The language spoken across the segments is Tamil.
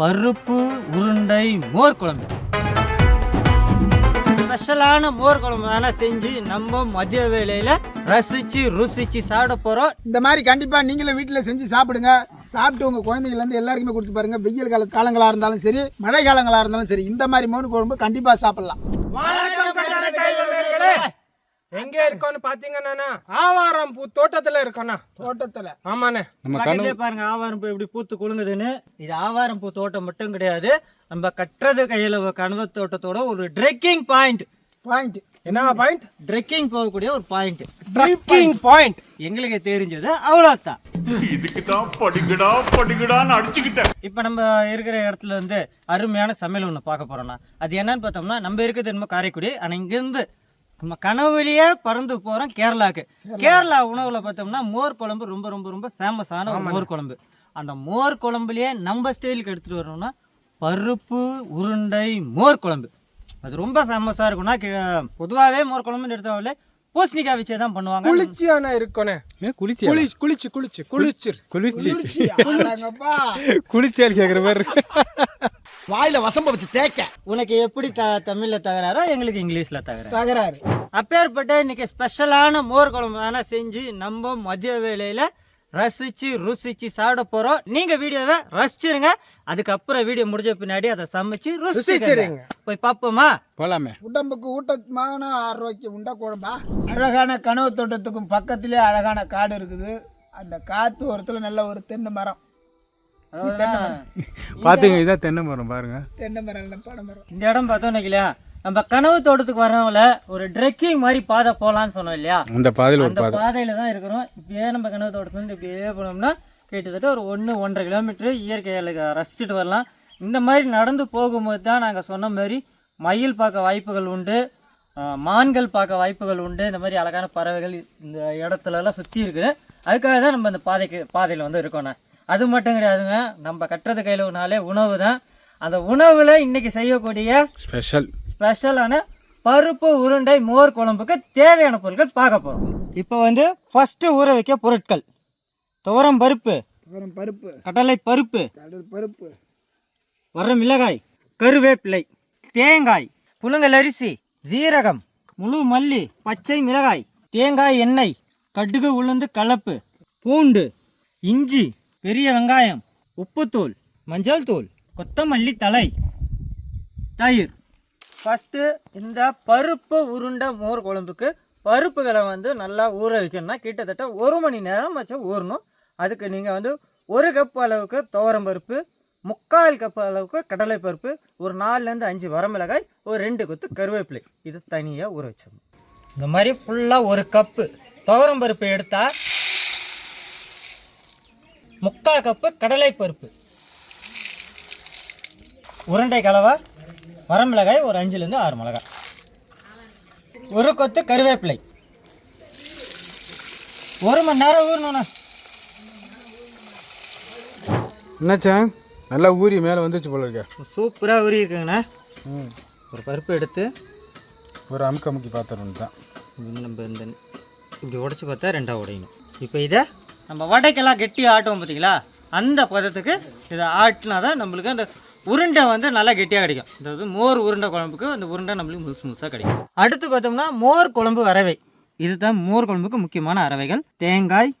பருப்பு உருண்டை மோர் குழம்பு ஸ்பெஷலான மோர் குழம்பு தானே செஞ்சு நம்ம மதிய வேளையில ரசிச்சு ருசிச்சு சாப்பிட போறோம். இந்த மாதிரி கண்டிப்பாக நீங்களும் வீட்டில் செஞ்சு சாப்பிடுங்க. சாப்பிட்டு உங்கள் குழந்தைங்கள்லேருந்து எல்லாருக்குமே கொடுத்து பாருங்க. வெயில் கால காலங்களாக இருந்தாலும் சரி மழை காலங்களாக இருந்தாலும் சரி இந்த மாதிரி மோன் குழம்பு கண்டிப்பாக சாப்பிடலாம் எங்க இருக்கோம்னு பாத்தீங்கன்னா ஆவாரம் பூ தோட்டத்துல இருக்கோண்ணா. தோட்டத்தில். ஆமாண்ணே. பக்கத்துலயே பாருங்க ஆவாரம் பூ எப்படி பூத்து குலுங்குதுன்னு. இது ஆவாரம் பூ தோட்டம் மட்டும் கிடையாது. நம்ம கட்டுறது கையில கனவு தோட்டத்தோட ஒரு ட்ரெக்கிங் பாயிண்ட் பாயிண்ட் என்ன பாயிண்ட் ட்ரெக்கிங் போகக்கூடிய ஒரு பாயிண்ட் ட்ரிக்கிங் பாயிண்ட் எங்களுக்கு தெரிஞ்சது அவ்வளோதான் இதுக்கு தான் படிக்கடா படிக்கடான்னு அடிச்சுக்கிட்டேன். இப்போ நம்ம இருக்கிற இடத்துல வந்து அருமையான சமையல் ஒன்று பார்க்க போறோம்னா அது என்னன்னு பார்த்தோம்னா நம்ம இருக்கிறது என்னமோ காரைக்குடி ஆனால் இங்கேருந்து நம்ம கனவுலயே பறந்து போகிறோம் கேரளாக்கு. கேரளா. உணவில் பார்த்தோம்னா மோர் குழம்பு ரொம்ப ரொம்ப ரொம்ப ஃபேமஸான ஒரு மோர் குழம்பு. அந்த மோர் குழம்புலயே நம்ம ஸ்டைலுக்கு எடுத்துகிட்டு வரணும்னா பருப்பு உருண்டை மோர் குழம்பு. அது ரொம்ப ஃபேமஸாக இருக்கும்னா பொதுவாகவே மோர் குழம்புன்னு எடுத்தவங்களே பூசணிக்காய் வச்சே தான் பண்ணுவாங்க. குளிர்ச்சியான இருக்கோண்ணே குளிச்சி குளிச்சு குளிச்சு குளிச்சு குளிச்சு குளிச்சி. குளிச்சால் கேட்குற மாதிரி இருக்கு. வாயில வசம்ப வச்சு தேய்க்க. உனக்கு எப்படி த தமிழில் தகராறோ எங்களுக்கு இங்கிலீஷில் தகராறு. தகராறு. அப்பேற்பட்ட இன்னைக்கு ஸ்பெஷலான மோர் குழம்பு தானே செஞ்சு நம்ம மதிய வேளையில ரசிச்சு ருசிச்சு சாப்பிட போறோம். நீங்க வீடியோவை ரசிச்சிருங்க. அதுக்கப்புறம் வீடியோ முடிஞ்ச பின்னாடி அதை சமைச்சு ருசிச்சிருங்க. போய் பார்ப்போமா? போலாமே. உடம்புக்கு ஊட்டமான ஆரோக்கியம் உண்டா குழம்பா? அழகான கனவு தோட்டத்துக்கும் பக்கத்திலே அழகான காடு இருக்குது. அந்த காத்து ஓரத்தில் நல்ல ஒரு தென்னை மரம். பாத்துங்க இதான் தென்னை மரம் பாருங்க. தென்னை மரம் பனை மரம். இந்த இடம் பார்த்தோம் இல்லையா நம்ம கனவு தோட்டத்துக்கு வரவங்கள ஒரு ட்ரெக்கிங் மாதிரி பாதை போகலான்னு சொன்னோம் இல்லையா? அந்த பாதையில் அந்த பாதை. பாதையில தான் இருக்கிறோம் இப்படியே நம்ம கனவு தோட்டத்துலேருந்து இப்படியே போனோம்னா கிட்டத்தட்ட ஒரு ஒன்று ஒன்றரை கிலோமீட்டர் இயற்கையில் ரசிச்சுட்டு வரலாம். இந்த மாதிரி நடந்து போகும்போது தான் நாங்கள் சொன்ன மாதிரி மயில் பார்க்க வாய்ப்புகள் உண்டு மான்கள் பார்க்க வாய்ப்புகள் உண்டு. இந்த மாதிரி அழகான பறவைகள் இந்த இடத்துலலாம் சுற்றி இருக்குது. அதுக்காக தான் நம்ம இந்த பாதைக்கு பாதையில் வந்து இருக்கோண்ணே அது மட்டும் கிடையாதுங்க நம்ம கட்டுறது கையில் நாளே உணவு தான். அந்த உணவில் இன்றைக்கி செய்யக்கூடிய ஸ்பெஷல் ஸ்பெஷலான பருப்பு உருண்டை மோர் குழம்புக்கு தேவையான பொருட்கள் பார்க்க போகிறோம் இப்போ வந்து ஃபஸ்ட்டு ஊற வைக்க பொருட்கள். துவரம் பருப்பு அப்புறம் பருப்பு கடலை பருப்பு கடல் பருப்பு வர மிளகாய் கருவேப்பிலை தேங்காய் புழுங்கல் அரிசி ஜீரகம் முழு மல்லி பச்சை மிளகாய் தேங்காய் எண்ணெய் கடுகு உளுந்து கலப்பு பூண்டு இஞ்சி பெரிய வெங்காயம் உப்புத்தூள் மஞ்சள் தூள் கொத்தமல்லி தழை தயிர். ஃபஸ்ட்டு இந்த பருப்பு உருண்டை மோர் குழம்புக்கு பருப்புகளை வந்து நல்லா ஊற வைக்கணும்னா கிட்டத்தட்ட ஒரு மணி நேரம் வச்சு ஊறணும். அதுக்கு நீங்கள் வந்து ஒரு கப் அளவுக்கு துவரம் பருப்பு முக்கால் கப் அளவுக்கு கடலை பருப்பு ஒரு நாலுலேருந்து அஞ்சு வரமிளகாய் ஒரு ரெண்டு கொத்து கருவேப்பிலை. இது தனியாக ஊற வச்சிடணும். இந்த மாதிரி ஃபுல்லாக ஒரு கப்பு துவரம் பருப்பு எடுத்தால் முக்கால் கப்பு கடலை பருப்பு உருண்டை கலவை வரமிளகாய் ஒரு அஞ்சுலேருந்து ஆறு மிளகாய். ஒரு கொத்து கருவேப்பிலை. ஒரு மணி நேரம் ஊறணுண்ணா என்னாச்சா? நல்லா ஊறி மேலே வந்துச்சு போல இருக்க. சூப்பராக ஊறி இருக்குங்கண்ணா ஒரு பருப்பு எடுத்து ஒரு அமுக்கு அமுக்கி பார்த்துருவோம் தான். நம்ம இந்த இப்படி உடச்சி பார்த்தா ரெண்டாக உடையணும். இப்போ இதை நம்ம வடைக்கெல்லாம் கெட்டி ஆட்டுவோம் பார்த்தீங்களா? அந்த பதத்துக்கு இதை ஆட்டினா தான் நம்மளுக்கு அந்த உருண்டை வந்து நல்லா கெட்டியாக கிடைக்கும். அதாவது மோர் உருண்டை குழம்புக்கு அந்த உருண்டை நம்மளுக்கு முழுசு முழுசாக கிடைக்கும். அடுத்து பார்த்தோம்னா மோர் குழம்பு அரவை இதுதான் மோர் குழம்புக்கு முக்கியமான அரவைகள் தேங்காய்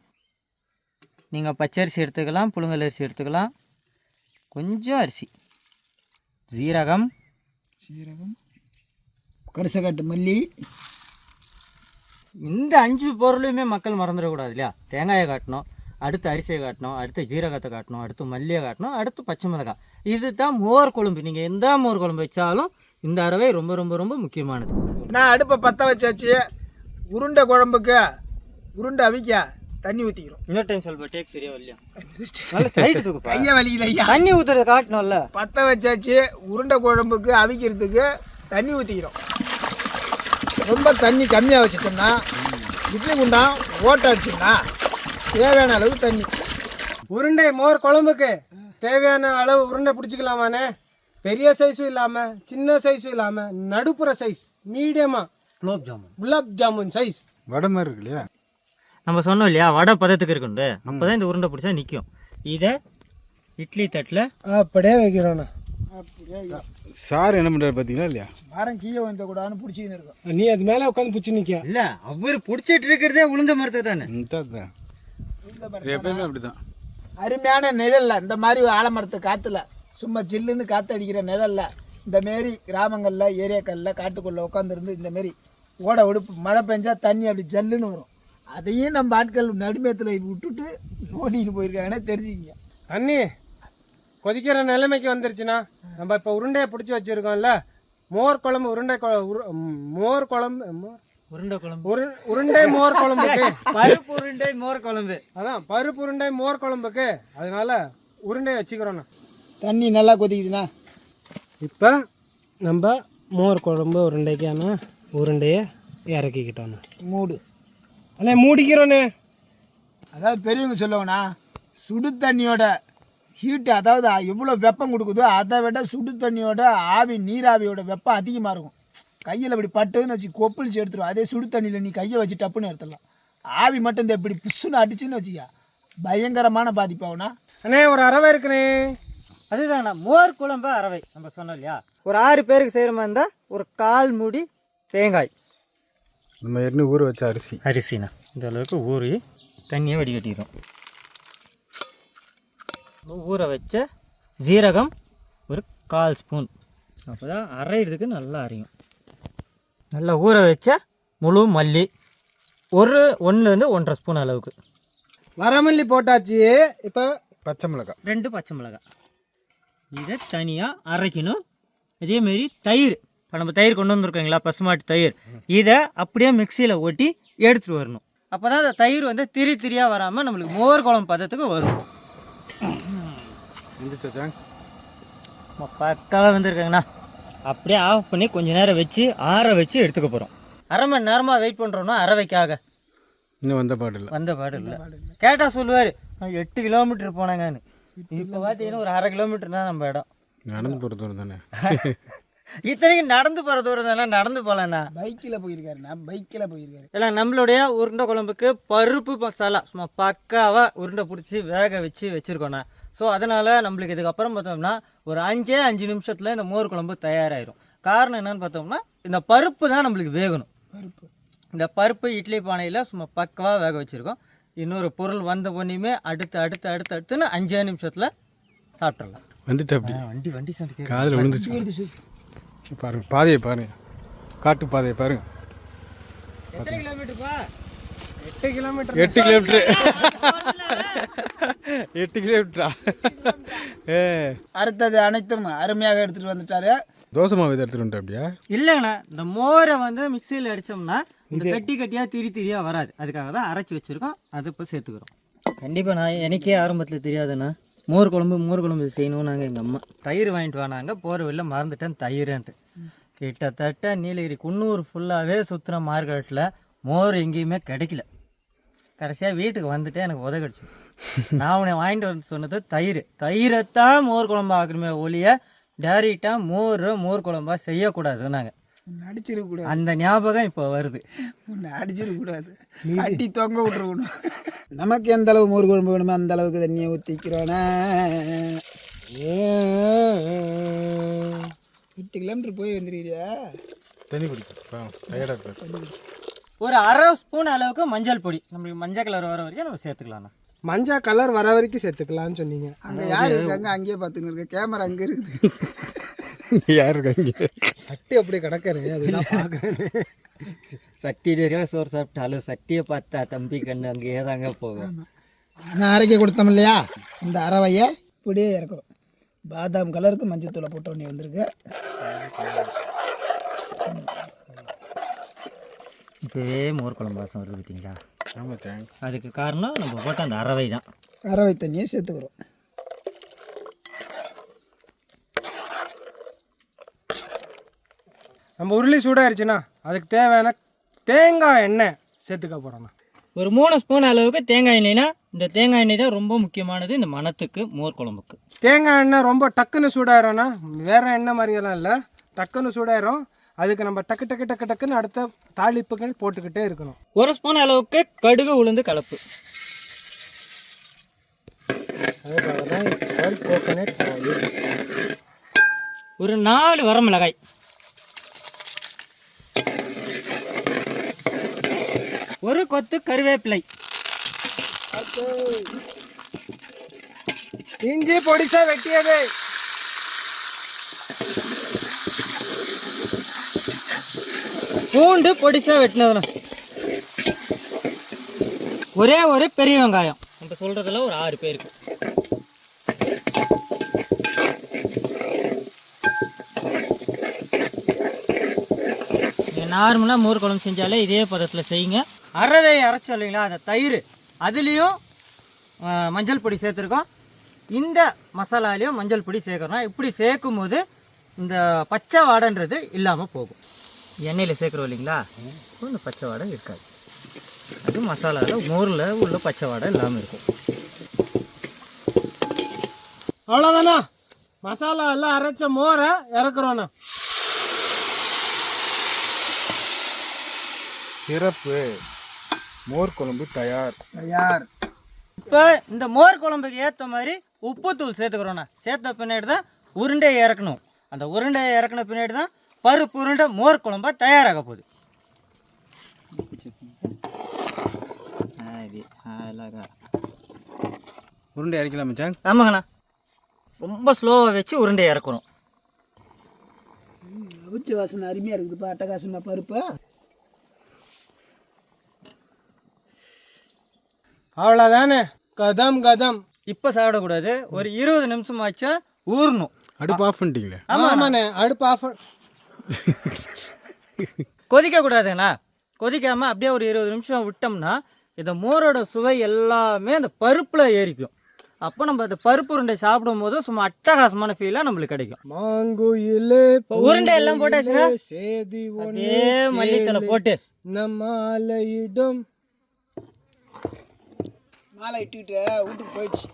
நீங்கள் பச்சரிசி எடுத்துக்கலாம் புழுங்கல் அரிசி எடுத்துக்கலாம். கொஞ்சம் அரிசி. ஜீரகம் சீரகம். கரிசக்காட்டு மல்லி. இந்த அஞ்சு பொருளையுமே மக்கள் மறந்துடக்கூடாது இல்லையா? தேங்காயை காட்டணும். அடுத்து அரிசியை காட்டணும் அடுத்து ஜீரகத்தை காட்டணும் அடுத்து மல்லியை காட்டணும் அடுத்து பச்சை மிளகாய். இது தான் மோர் குழம்பு. நீங்கள் எந்த மோர் குழம்பு வச்சாலும் இந்த அரவை ரொம்ப ரொம்ப ரொம்ப முக்கியமானது. நான் அடுப்பை பற்ற வச்சாச்சு. உருண்டை குழம்புக்கு உருண்டை அவிக்க தண்ணி ஊற்றிக்கிறோம் இன்னொரு டைம் சொல்பா டேக் சரியா இல்லையா கையை வலிக்குது ஐயா. தண்ணி ஊற்றுறத காட்டணும்ல. பற்ற வச்சாச்சு. உருண்டை குழம்புக்கு அவிக்கிறதுக்கு தண்ணி ஊற்றிக்கிறோம் ரொம்ப தண்ணி கம்மியாக வச்சுட்டோம்னா இட்லி குண்டான் ஓட்ட அடிச்சோம்னா தேவையான அளவு தண்ணி. உருண்டை மோர் குழம்புக்கு தேவையான அளவு உருண்டை பிடிச்சிக்கலாமாண்ணே? பெரிய சைஸும் இல்லாமல் சின்ன சைஸும் இல்லாமல் நடுப்புற சைஸ் மீடியமாக குலோப் ஜாமுன். குலாப் ஜாமுன் சைஸ் வடை மாதிரி இருக்கு இல்லையா? நம்ம சொன்னோம் இல்லையா வடை பதத்துக்கு இருக்குண்டு. அப்போ தான் இந்த உருண்டை பிடிச்சா நிற்கும் இதை இட்லி தட்டில் அப்படியே வைக்கிறோண்ணா. அப்படியே சார் என்ன பண்ணுறாரு பார்த்தீங்களா இல்லையா? மரம் கீழே வந்து கூடாதுன்னு பிடிச்சிக்கின்னு இருக்கும். நீ அது மேலே உட்காந்து பிடிச்சி நிற்க இல்லை அவர் பிடிச்சிட்டு இருக்கிறதே உளுந்த மரத்தை தானே. தான் எப்பயுமே அப்படி தான் அருமையான நிழல்ல. இந்த மாதிரி ஆலமரத்து காத்துல சும்மா ஜில்லுன்னு காத்து அடிக்கிற நிழல்ல இந்த மாரி கிராமங்கள்ல ஏரியாக்கள்ல காட்டுக்குள்ள உட்காந்துருந்து இந்த மாரி ஓட விடுப்பு மழை பெஞ்சா தண்ணி அப்படி ஜல்லுன்னு வரும். அதையும் நம்ம ஆட்கள் நடுமேத்தில் விட்டுட்டு நோண்டின்னு போயிருக்காங்கன்னா தெரிஞ்சுக்கிங்க. தண்ணி கொதிக்கிற நிலைமைக்கு வந்துருச்சுண்ணா நம்ம இப்போ உருண்டையை பிடிச்சி வச்சுருக்கோம்ல மோர் குழம்பு உருண்டை மோர் குழம்பு மோர் உருண்டை குழம்பு. உரு உருண்டை மோர் குழம்புக்கு. பருப்பு உருண்டை மோர் குழம்பு. அதான் பருப்பு உருண்டை மோர் குழம்புக்கு அதனால உருண்டை வச்சுக்கிறோண்ணா. தண்ணி நல்லா கொதிக்குதுண்ணா. இப்போ நம்ம மோர் குழம்பு உருண்டைக்கான உருண்டையை இறக்கிக்கிட்டோண்ணா. மூடு. அண்ணே மூடிக்கிறோண்ணே. அதாவது பெரியவங்க சொல்லுவாங்கண்ணா சுடு தண்ணியோட ஹீட்டு அதாவது எவ்வளோ வெப்பம் கொடுக்குதோ அதை விட சுடு தண்ணியோட ஆவி நீராவியோட வெப்பம் அதிகமாக இருக்கும். கையில் இப்படி பட்டுன்னு வச்சு கொப்பளிச்சு எடுத்துரும் அதே சுடு தண்ணியில் நீ கையை வச்சு டப்புன்னு எடுத்துடலாம். ஆவி மட்டும் இந்த இப்படி புஷ்ஷுன்னு அடிச்சுன்னு வச்சுக்க. பயங்கரமான பாதிப்பாகுண்ணா அண்ணே ஒரு அரவை இருக்குண்ணே. அதுதாண்ணா மோர் குழம்பு அரவை நம்ம சொன்னோம் இல்லையா? ஒரு ஆறு பேருக்கு செய்கிற மாதிரி இருந்தால் ஒரு கால் மூடி தேங்காய். நம்ம ஏற்கனவே ஊற வச்ச அரிசி. அரிசிண்ணா. இந்த அளவுக்கு ஊறி தண்ணியை வடிகட்டிடும் ஊற வச்ச ஜீரகம் ஒரு கால் ஸ்பூன். அப்போ தான் அரைகிறதுக்கு நல்லா அரையும். நல்லா ஊற வச்ச முழு மல்லி. ஒரு ஒன்றுலேருந்து ஒன்றரை ஸ்பூன் அளவுக்கு. வரமல்லி போட்டாச்சு. இப்போ பச்சை மிளகாய். ரெண்டு பச்சை மிளகாய். இதை தனியாக அரைக்கணும். அதேமாரி தயிர். இப்போ நம்ம தயிர் கொண்டு வந்திருக்கோங்களா பசுமாட்டு தயிர். இதை அப்படியே மிக்சியில் ஓட்டி எடுத்துகிட்டு வரணும். அப்போ தான் அந்த தயிர் வந்து திரி திரியாக வராமல் நம்மளுக்கு மோர் குழம்பு பதத்துக்கு வரும். பக்காவாக வந்திருக்காங்கண்ணா. அப்படியே ஆஃப் பண்ணி கொஞ்ச நேரம் வச்சு ஆற வச்சு எடுத்துக்க போகிறோம் அரை மணி நேரமாக வெயிட் பண்ணுறோன்னா அரவைக்காக இன்னும் வந்த பாடு இல்லை. வந்த பாடு இல்லை. கேட்டால் சொல்லுவார் எட்டு கிலோமீட்டர் போனாங்கன்னு. இப்போ பார்த்தீங்கன்னா ஒரு அரை கிலோமீட்டர் தான் நம்ம இடம். நடந்து போகிற தூரம் தானே? இத்தனைக்கும் நடந்து போகிற தூரம் தானே நடந்து போகலண்ணா பைக்கில் போயிருக்காருண்ணா பைக்கில் போயிருக்காரு. இல்லை நம்மளுடைய உருண்டை குழம்புக்கு பருப்பு மசாலா சும்மா பக்காவாக உருண்டை பிடிச்சி வேக வச்சு வச்சுருக்கோண்ணா ஸோ அதனால் நம்மளுக்கு இதுக்கப்புறம் பார்த்தோம்னா ஒரு அஞ்சே அஞ்சு நிமிஷத்தில் இந்த மோர் குழம்பு தயாராகிடும் காரணம் என்னன்னு பார்த்தோம்னா இந்த பருப்பு தான் நம்மளுக்கு வேகணும். பருப்பு. இந்த பருப்பு இட்லி பானையில் சும்மா பக்காவாக வேக வச்சுருக்கோம். இன்னொரு பொருள் வந்த பொண்ணுமே அடுத்து அடுத்து அடுத்து அடுத்துன்னு அஞ்சே நிமிஷத்தில் சாப்பிட்றலாம் வந்துட்டு அப்படி வண்டி வண்டி சாப்பிட்டு காதில் விழுந்துச்சு பாருங்க பாதையை பாருங்க. காட்டு பாதையை பாருங்க. எத்தனை கிலோமீட்டர்ப்பா? எட்டு கிலோமீட்டர் எட்டு கிலோமீட்டரு. எட்டு கிலோமீட்டரா? ஏ. அடுத்தது அனைத்தும் அருமையாக எடுத்துகிட்டு வந்துட்டாரு. தோசை மாவு இதை எடுத்துகிட்டு வந்துட்டு அப்படியா? இல்லைங்கண்ணா இந்த மோரை வந்து மிக்சியில் அடித்தோம்னா இந்த கட்டி கட்டியாக திரி திரியாக வராது. அதுக்காக தான் அரைச்சி வச்சுருக்கோம். அதை இப்போ சேர்த்துக்கிறோம். கண்டிப்பாக நான் எனக்கே ஆரம்பத்தில் தெரியாதுண்ணா. மோர் குழம்பு மோர் குழம்பு செய்யணும் நாங்கள் எங்கள் அம்மா. தயிர் வாங்கிட்டு வானாங்க போகிற வெளில மறந்துட்டேன் தயிர்ன்ட்டு. கிட்டத்தட்ட நீலகிரி குன்னூர் ஃபுல்லாகவே சுற்றுற மார்க்கெட்டில் மோர் எங்கேயுமே கிடைக்கல. கடைசியாக வீட்டுக்கு வந்துட்டு எனக்கு உத கிடச்சி நான் உன்னை வாங்கிட்டு வந்து சொன்னது தயிர். தயிரைத்தான் மோர் குழம்பு ஆக்கணுமே ஒழிய டேரெக்டாக மோர் மோர் குழம்பா செய்யக்கூடாது நாங்கள் உன்னை அடிச்சிடக்கூடாது. அந்த ஞாபகம் இப்போ வருது. அடிச்சிடக்கூடாது. அடி தொங்க விட்டுருக்கணும். நமக்கு எந்த அளவு மோர் குழம்பு வேணுமோ அந்த அளவுக்கு தண்ணியை ஊற்றிக்கிறோன்னா எட்டு கிலோமீட்டர் போய் வந்துருக்கிறியா? தண்ணி இருப்பார் ஒரு அரை ஸ்பூன் அளவுக்கு மஞ்சள் பொடி. நம்மளுக்கு மஞ்சள் கலர் வர வரைக்கும் நம்ம சேர்த்துக்கலாம்ண்ணா. மஞ்சள் கலர் வர வரைக்கும் சேர்த்துக்கலாம்னு சொன்னீங்க. அங்கே யார் இருக்காங்க? அங்கேயே பார்த்துன்னு இருக்க கேமரா அங்கே இருக்குது. யார் இருக்காங்க? சட்டி அப்படி கிடக்குறது அதுதான் பார்க்குறேன் சட்டி நிறைய சோறு சாப்பிட்டாலும் சட்டியை பார்த்தா தம்பி கண்ணு அங்கேயே தாங்க போகும். நான் அரைக்க கொடுத்தோம் இல்லையா? இந்த அரவையை இப்படியே இறக்குறோம். பாதாம் கலருக்கு மஞ்சள் தூளை போட்ட உடனே வந்திருக்கு. இப்போவே மோர் குழம்பு வாசம் வருது பார்த்தீங்களா அதுக்கு காரணம் நம்ம போட்ட அந்த அரவை தான். அரவை தண்ணியை சேர்த்துக்கிறோம். நம்ம உருளி சூடாயிருச்சுன்னா அதுக்கு தேவையான தேங்காய் எண்ணெய் சேர்த்துக்க போகிறோண்ணா ஒரு மூணு ஸ்பூன் அளவுக்கு தேங்காய் எண்ணெய்னா இந்த தேங்காய் எண்ணெய் தான் ரொம்ப முக்கியமானது இந்த மணத்துக்கு மோர் குழம்புக்கு. தேங்காய் எண்ணெய் ரொம்ப டக்குன்னு சூடாயிரும்னா வேற எண்ணெய் மாதிரியெல்லாம் இல்லை. டக்குன்னு சூடாயிரும். அதுக்கு நம்ம டக்கு டக்கு டக்கு டக்குன்னு அடுத்த தாளிப்புகள் போட்டுக்கிட்டே இருக்கணும். ஒரு ஸ்பூன் அளவுக்கு கடுகு உளுந்து கலப்பு. அதுக்காக தான் oil. ஒரு நாலு வரமிளகாய் ஒரு கொத்து கருவேப்பிலை. இஞ்சி பொடிசா வெட்டியது. பூண்டு பொடிசா வெட்டினதுண்ணா. ஒரே ஒரு பெரிய வெங்காயம். நம்ம சொல்றதுல ஒரு ஆறு பேருக்கு நார்மலாக மோர் குழம்பு செஞ்சாலே இதே பதத்தில் செய்யுங்க. அரவை அரைச்சோம் இல்லைங்களா? அந்த தயிர். அதுலேயும் மஞ்சள் பொடி சேர்த்துருக்கோம். இந்த மசாலாலையும் மஞ்சள் பொடி சேர்க்குறோம். இப்படி சேர்க்கும் போது இந்த பச்சை வாடைன்றது இல்லாமல் போகும். எண்ணெயில் சேர்க்குறோம் இல்லைங்களா? இந்த பச்சை வாடை இருக்காது. அது மசாலாவில் மோரில் உள்ள பச்சை வாடை இல்லாமல் இருக்கும். அவ்வளோதானா மசாலா எல்லாம் அரைச்ச மோரை இறக்குறோண்ணா சிறப்பு. மோர் குழம்பு தயார். யார் இப்போ இந்த மோர் குழம்புக்கு ஏற்ற மாதிரி உப்புத்தூள் சேர்த்துக்கிறோண்ணா சேர்த்த பின்னாடி தான் உருண்டையை இறக்கணும். அந்த உருண்டையை இறக்குன பின்னாடி தான் பருப்பு உருண்டை மோர் குழம்பா தயாராக போகுது. உருண்டை இறக்கலாம் மச்சான்? ஆமாங்கண்ணா. ரொம்ப ஸ்லோவாக வச்சு உருண்டையை இறக்கணும் அவிச்ச வாசனை அருமையாக இருக்குதுப்பா அட்டகாசமாக பருப்பு. அவ்வளோதானே கதம் கதம். இப்போ சாப்பிடக்கூடாது. ஒரு இருபது நிமிஷம் ஆச்சும் ஊறணும். அடுப்பு ஆஃப் பண்ணிட்டீங்களே? ஆமாண்ணே. அடுப்பு ஆஃப் கொதிக்கக்கூடாதுண்ணா கொதிக்காமல் அப்படியே ஒரு இருபது நிமிஷம் விட்டோம்னா இந்த மோரோட சுவை எல்லாமே அந்த பருப்பில் ஏறிக்கும். அப்போ நம்ம அந்த பருப்பு உருண்டை சாப்பிடும்போது சும்மா அட்டகாசமான ஃபீலாக நம்மளுக்கு கிடைக்கும். மாங்குயிலே உருண்டை எல்லாம் போட்டாச்சுன்னா? சேதி மல்லித்தலை போட்டு. நம்மாலையிடும் மாலை இட்டுக்கிட்டு வீட்டுக்கு போயிடுச்சு.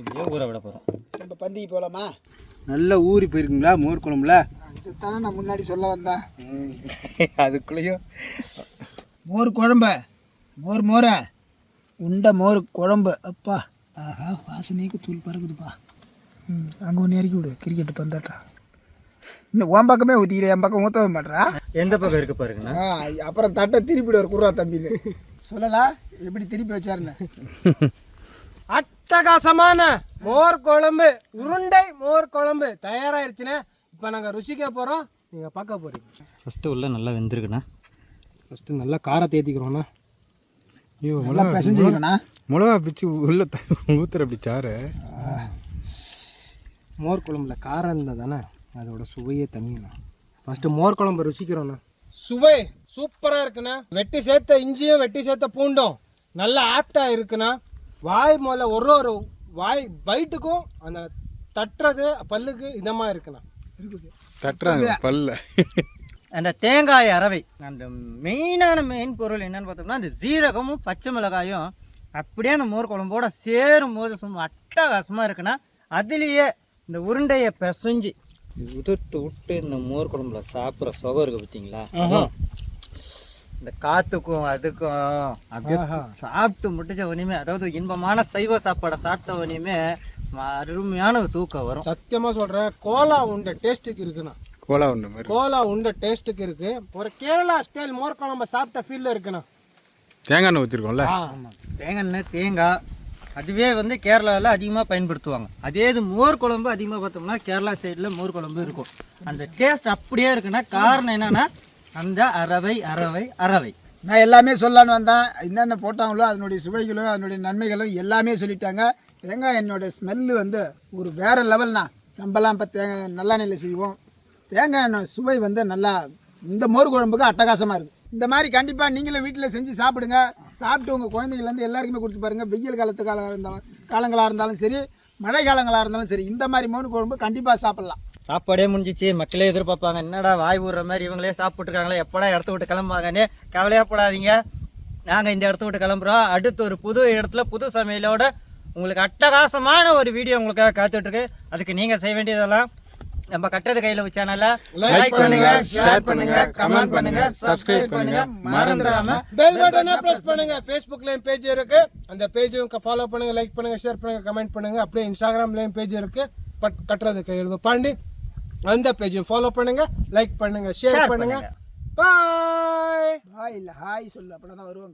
இப்படியே ஊற விட போகிறோம் நம்ம பந்திக்கு போகலாமா நல்லா ஊறி போயிருக்குங்களா மோர் குழம்புல? இதைத்தானே நான் முன்னாடி சொல்ல வந்தேன். அதுக்குள்ளேயும் மோர் குழம்ப. மோர் மோர. உண்ட மோர் குழம்பு. அப்பா ஆஹா வாசனைக்கு தூள் பறக்குதுப்பா. ம் அங்கே ஒன்று இறக்கி விடு. கிரிக்கெட்டு பந்தாட்டா. இன்னும் உன் பக்கமே ஊற்றிக்கிற என் பக்கம் ஊற்றவே மாட்டா எந்த பக்கம் இருக்கு பாருங்கண்ணா. அப்புறம் தட்டை திருப்பிடுவார் குர்ரா தம்பின்னு. சொல்லலாம் எப்படி திருப்பி வச்சாருன்னு? அட்டகாசமான மோர் குழம்பு உருண்டை மோர் குழம்பு தயாராயிருச்சுண்ணே. இப்போ நாங்கள் ருசிக்க போகிறோம் நீங்கள் பார்க்க போகிறீங்க ஃபஸ்ட்டு உள்ள நல்லா வெந்திருக்குண்ணா. ஃபஸ்ட்டு நல்லா காரத்தை ஏற்றிக்கிறோண்ணா ஐயோ நல்லா பிசைஞ்சுக்கணும்ண்ணா மிளகா பிச்சு உள்ள ஊத்துற அப்படி சாரு மோர் குழம்புல காரம் இருந்தால் தானே அதோட சுவையே தனிங்கண்ணா ஃபஸ்ட்டு மோர் குழம்பு ருசிக்கிறோண்ணா சுவை சூப்பராக இருக்குண்ணா. வெட்டி சேர்த்த இஞ்சியும் வெட்டி சேர்த்த பூண்டும் நல்லா ஆப்டாக இருக்குண்ணா. வாய் முதல்ல ஒரு ஒரு வாய் பைட்டுக்கும் அந்த தட்டுறது பல்லுக்கு இதமாக இருக்குண்ணா தட்டுறாங்க பல்ல. அந்த தேங்காய் அரவை அந்த மெயினான மெயின் பொருள் என்னன்னு பார்த்தோம்னா அந்த ஜீரகமும் பச்சை மிளகாயும் அப்படியே அந்த மோர் குழம்போட சேரும் போது சும்மா அட்டகாசமாக இருக்குன்னா அதுலேயே இந்த உருண்டையை பிசைஞ்சு உதுட்டு விட்டு இந்த மோர் குழம்புல சாப்பிட்ற சுகம் இருக்கு பார்த்தீங்களா? இந்த காத்துக்கும் அதுக்கும் அப்படியே சாப்பிட்டு முடிச்ச உடனே அதாவது இன்பமான சைவ சாப்பாடை சாப்பிட்ட உடனே அருமையான தூக்கம் வரும். சத்தியமாக சொல்கிறேன் கோலா உண்டை டேஸ்ட்டுக்கு இருக்குண்ணா. கோலா மாதிரி. கோலா உண்டை டேஸ்ட்டுக்கு இருக்கு. ஒரு கேரளா ஸ்டைல் மோர் குழம்பு சாப்பிட்ட ஃபீலில் இருக்குண்ணா. தேங்காய் எண்ணெய் ஊற்றிருக்கோம்ல ஆமாம் தேங்காய் எண்ணெய் தேங்காய் அதுவே வந்து கேரளாவில் அதிகமாக பயன்படுத்துவாங்க. அதே இது மோர் குழம்பு அதிகமாக பார்த்தோம்னா கேரளா சைடில் மோர் குழம்பு இருக்கும். அந்த டேஸ்ட் அப்படியே இருக்குன்னா காரணம் என்னன்னா அந்த அறவை அறவை அறவை. நான் எல்லாமே சொல்லலான்னு வந்தேன். என்னென்ன போட்டாங்களோ அதனுடைய சுவைகளும் அதனுடைய நன்மைகளும் எல்லாமே சொல்லிட்டாங்க. தேங்காய் எண்ணெயோட ஸ்மெல்லு வந்து ஒரு வேறு லெவல்னா நம்மலாம் இப்போ தேங்காய் நல்லெண்ணெயில் செய்வோம். தேங்காய் எண்ணெய் சுவை வந்து நல்லா இந்த மோர் குழம்புக்கு அட்டகாசமாக இருக்குது இந்த மாதிரி கண்டிப்பாக நீங்களும் வீட்டில் செஞ்சு சாப்பிடுங்க. சாப்பிட்டு உங்கள் குழந்தைங்கள்லேருந்து எல்லாருக்குமே கொடுத்து பாருங்கள் வெயில் காலத்து காலம் இருந்தாலும் காலங்களாக இருந்தாலும் சரி மழை காலங்களாக இருந்தாலும் சரி இந்த மாதிரி மோர் குழம்பு கண்டிப்பாக சாப்பிட்லாம். சாப்பாடே முடிஞ்சிச்சு. மக்களே எதிர்பார்ப்பாங்க என்னடா வாய் ஊடுற மாதிரி இவங்களே சாப்பிட்ருக்காங்களே எப்படா இடத்த விட்டு கிளம்புவாங்கன்னு கவலையாப்படாதீங்க நாங்கள் இந்த இடத்த விட்டு கிளம்புறோம். அடுத்து ஒரு புது இடத்துல புது சமையலோட உங்களுக்கு அட்டகாசமான ஒரு வீடியோ உங்களுக்காக காத்துட்ருக்கு. அதுக்கு நீங்கள் செய்ய வேண்டியதெல்லாம் நம்ம கட்டது கையில் வச்சானால லைக் பண்ணுங்க ஷேர் பண்ணுங்க கமெண்ட் பண்ணுங்க சப்ஸ்கிரைப் பண்ணுங்க. மறந்துடாம பெல் பட்டனை பிரஸ் பண்ணுங்க. ஃபேஸ்புக்லயும் பேஜ் இருக்கு. அந்த பேஜையும் ஃபாலோ பண்ணுங்க லைக் பண்ணுங்க ஷேர் பண்ணுங்க கமெண்ட் பண்ணுங்க. அப்படியே இன்ஸ்டாகிராம்லயும் பேஜ் இருக்கு. பட் கட்டுறது கையெழுது பாண்டி அந்த பேஜையும் ஃபாலோ பண்ணுங்க லைக் பண்ணுங்க ஷேர் பண்ணுங்க. பாய் பாய் இல்ல ஹாய் சொல்லு அப்படின்னா வருவாங்க.